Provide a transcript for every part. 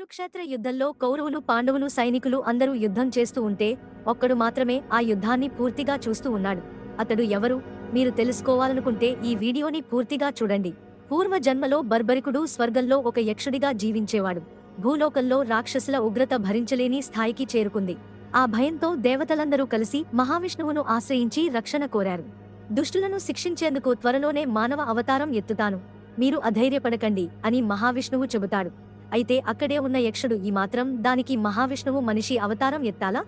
కురుక్షేత్ర యుద్ధంలో కౌరవులు పాండవులు సైనికులు అందరూ యుద్ధం చేస్తూ ఉంటే ఒక్కడు మాత్రమే ఆ యుద్ధాన్ని పూర్తిగా చూస్తూ ఉన్నాడు. అతడు ఎవరు? మీరు తెలుసుకోవాలనుకుంటే ఈ వీడియోని పూర్తిగా చూడండి. పూర్వ జన్మలో బర్బరికుడు స్వర్గంలో ఒక యక్షుడిగా జీవించేవాడు. భూలోకంలో రాక్షసుల ఉగ్రత భరించలేని స్థాయికి చేరుకుంది. ఆ భయంతో దేవతలందరూ కలిసి మహావిష్ణువును ఆశ్రయించి రక్షణ కోరారు. దుష్టులను శిక్షించేందుకు త్వరలోనే మానవ అవతారం ఎత్తుతాను. మీరు అధైర్యపడకండి అని మహావిష్ణువు చెబుతాడు. అయితే అక్కడే ఉన్న యక్షుడు ఈ మాత్రం దానికి మహావిష్ణువు మనిషి అవతారం ఎత్తాలా?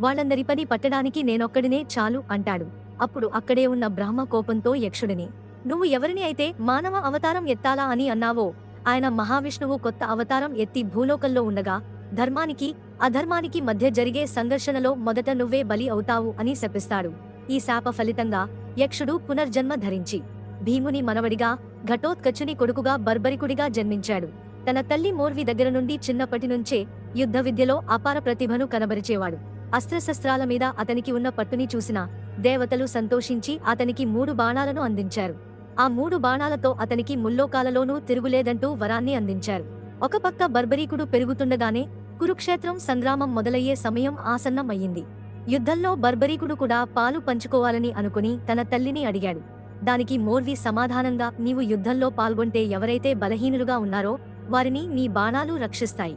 వాళ్ళందరి పని పట్టడానికి నేనొక్కడినే చాలు అంటాడు. అప్పుడు అక్కడే ఉన్న బ్రహ్మ కోపంతో యక్షుడిని నువ్వు ఎవరిని అయితే మానవ అవతారం ఎత్తాలా అని అన్నావో ఆయన మహావిష్ణువు కొత్త అవతారం ఎత్తి భూలోకంలో ఉండగా ధర్మానికి అధర్మానికి మధ్య జరిగే సంఘర్షణలో మొదట నువ్వే బలి అవుతావు అని శపిస్తాడు. ఈ శాప ఫలితంగా యక్షుడు పునర్జన్మ ధరించి భీముని మనవడిగా ఘటోత్కచుని కొడుకుగా బర్బరికుడిగా జన్మించాడు. తన తల్లి మోర్వి దగ్గర నుండి చిన్నప్పటి నుంచే యుద్ధ విద్యలో అపార ప్రతిభను కనబరిచేవాడు. అస్త్రశస్త్రాల మీద అతనికి ఉన్న పట్టుని చూసిన దేవతలు సంతోషించి అతనికి మూడు బాణాలను అందించారు. ఆ మూడు బాణాలతో అతనికి ముల్లోకాలలోనూ తిరుగులేదంటూ వరాన్ని అందించారు. ఒకపక్క బర్బరీకుడు పెరుగుతుండగానే కురుక్షేత్రం సంగ్రామం మొదలయ్యే సమయం ఆసన్నం అయ్యింది యుద్ధంలో బర్బరీకుడు కూడా పాలు పంచుకోవాలని అనుకుని తన తల్లిని అడిగాడు. దానికి మోర్వి సమాధానంగా నీవు యుద్ధంలో పాల్గొంటే ఎవరైతే బలహీనులుగా ఉన్నారో వారిని నీ బాణాలు రక్షిస్తాయి.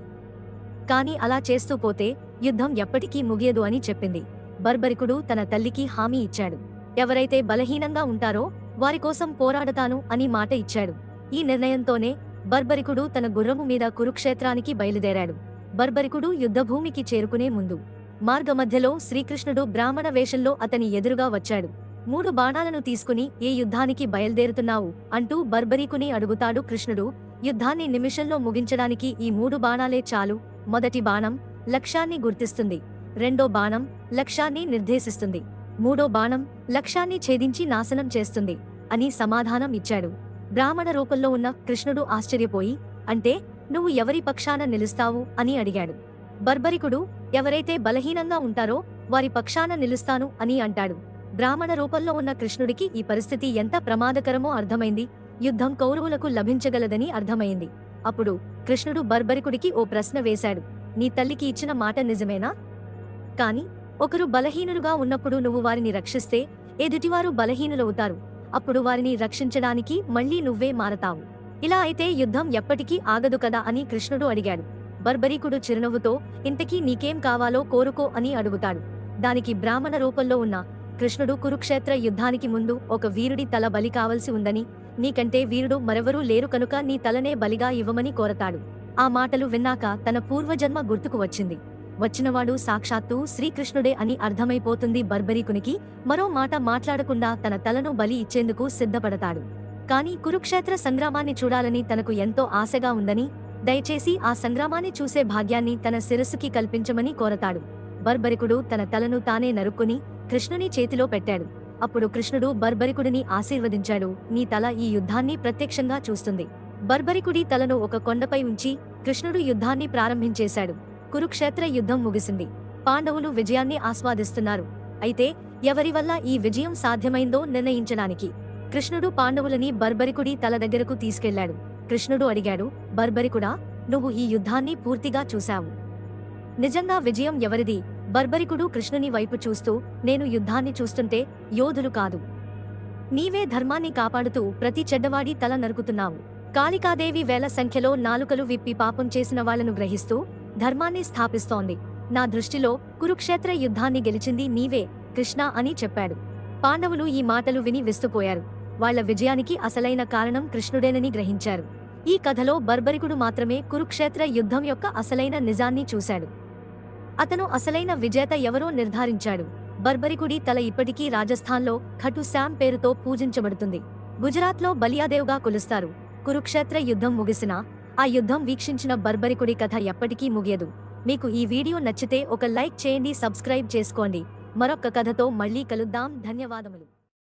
కాని అలా చేస్తూ పోతే యుద్ధం ఎప్పటికీ ముగియదు అని చెప్పింది. బర్బరికుడు తన తల్లికి హామీ ఇచ్చాడు. ఎవరైతే బలహీనంగా ఉంటారో వారి కోసం పోరాడతాను అని మాట ఇచ్చాడు. ఈ నిర్ణయంతోనే బర్బరికుడు తన గుర్రము మీద కురుక్షేత్రానికి బయలుదేరాడు. బర్బరికుడు యుద్ధభూమికి చేరుకునే ముందు మార్గమధ్యలో శ్రీకృష్ణుడు బ్రాహ్మణ వేషంలో అతని ఎదురుగా వచ్చాడు. మూడు బాణాలను తీసుకుని ఏ యుద్ధానికి బయలుదేరుతున్నావు అంటూ బర్బరీకుని అడుగుతాడు కృష్ణుడు. యుద్ధాన్ని నిమిషంలో ముగించడానికి ఈ మూడు బాణాలే చాలు. మొదటి బాణం లక్ష్యాన్ని గుర్తిస్తుంది. రెండో బాణం లక్ష్యాన్ని నిర్దేశిస్తుంది. మూడో బాణం లక్ష్యాన్ని ఛేదించి నాశనం చేస్తుంది అని సమాధానం ఇచ్చాడు. బ్రాహ్మణ రూపంలో ఉన్న కృష్ణుడు ఆశ్చర్యపోయి అంటే నువ్వు ఎవరి పక్షాన నిలుస్తావు? అని అడిగాడు. బర్బరికుడు ఎవరైతే బలహీనంగా ఉంటారో వారి పక్షాన నిలుస్తాను అని అంటాడు. బ్రాహ్మణ రూపంలో ఉన్న కృష్ణుడికి ఈ పరిస్థితి ఎంత ప్రమాదకరమో అర్థమైంది. యుద్ధం కౌరవులకు లభించగలదని అర్థమైంది. అప్పుడు కృష్ణుడు బర్బరికుడికి ఓ ప్రశ్న వేశాడు. నీ తల్లికి ఇచ్చిన మాట నిజమేనా? కాని ఒకరు బలహీనులుగా ఉన్నప్పుడు నువ్వు వారిని రక్షిస్తే ఎదుటివారు బలహీనులవుతారు. అప్పుడు వారిని రక్షించడానికి మళ్ళీ నువ్వే మారతావు. ఇలా అయితే యుద్ధం ఎప్పటికీ ఆగదు కదా అని కృష్ణుడు అడిగాడు. బర్బరీకుడు చిరునవ్వుతో ఇంతకీ నీకేం కావాలో కోరుకో అని అడుగుతాడు. దానికి బ్రాహ్మణ రూపంలో ఉన్న కృష్ణుడు కురుక్షేత్ర యుద్ధానికి ముందు ఒక వీరుడి తల బలి కావలసి ఉందని నీకంటే వీరుడు మరెవరూ లేరు కనుక నీ తలనే బలిగా ఇవ్వమని కోరతాడు. ఆ మాటలు విన్నాక తన పూర్వజన్మ గుర్తుకు వచ్చింది. వచ్చినవాడు సాక్షాత్తు శ్రీకృష్ణుడే అని అర్థమైపోతుంది బర్బరీకునికి మరో మాట మాట్లాడకుండా తన తలను బలి ఇచ్చేందుకు సిద్ధపడతాడు. కాని కురుక్షేత్ర సంగ్రామాన్ని చూడాలని తనకు ఎంతో ఆశగా ఉందని దయచేసి ఆ సంగ్రామాన్ని చూసే భాగ్యాన్ని తన శిరస్సుకి కల్పించమని కోరతాడు. బర్బరికుడు తన తలను తానే నరుక్కుని కృష్ణుని చేతిలో పెట్టాడు. అప్పుడు కృష్ణుడు బర్బరికుడిని ఆశీర్వదించాడు. నీ తల ఈ యుద్ధాన్ని ప్రత్యక్షంగా చూస్తుంది. బర్బరికుడి తలను ఒక కొండపై ఉంచి కృష్ణుడు యుద్ధాన్ని ప్రారంభించేశాడు. కురుక్షేత్ర యుద్ధం ముగిసింది. పాండవులు విజయాన్ని ఆస్వాదిస్తున్నారు. అయితే ఎవరి వల్ల ఈ విజయం సాధ్యమైందో నిర్ణయించడానికి కృష్ణుడు పాండవులని బర్బరికుడి తల దగ్గరకు తీసుకెళ్ళాడు. కృష్ణుడు అడిగాడు బర్బరికుడా నువ్వు ఈ యుద్ధాన్ని పూర్తిగా చూశావు. నిజంగా విజయం ఎవరిది? బర్బరికుడు కృష్ణుని వైపు చూస్తూ నేను యుద్ధాన్ని చూస్తుంటే యోధులు కాదు. నీవే ధర్మాన్ని కాపాడుతూ ప్రతి చెడ్డవాడి తల నరుకుతున్నావు. కాళికాదేవి వేల సంఖ్యలో నాలుకలు విప్పి పాపం చేసిన వాళ్ళను గ్రహిస్తూ ధర్మాన్ని స్థాపిస్తోంది. నా దృష్టిలో కురుక్షేత్ర యుద్ధాన్ని గెలిచింది నీవే కృష్ణ అని చెప్పాడు. పాండవులు ఈ మాటలు విని విస్తుపోయారు. వాళ్ళ విజయానికి అసలైన కారణం కృష్ణుడేనని గ్రహించారు. ఈ కథలో బర్బరికుడు మాత్రమే కురుక్షేత్ర యుద్ధం యొక్క అసలైన నిజాన్ని చూశాడు. అతను అసలైన విజేత ఎవరో నిర్ధారించాడు. బర్బరికుడి తల ఇప్పటికీ రాజస్థాన్లో ఖటు శామ్ పేరుతో పూజించబడుతుంది. గుజరాత్లో బలియాదేవ్గా కొలుస్తారు. కురుక్షేత్ర యుద్ధం ముగిసినా ఆ యుద్ధం వీక్షించిన బర్బరికుడి కథ ఎప్పటికీ ముగియదు. మీకు ఈ వీడియో నచ్చితే ఒక లైక్ చేయండి సబ్స్క్రైబ్ చేసుకోండి. మరొక్క కథతో మళ్ళీ కలుద్దాం. ధన్యవాదములు.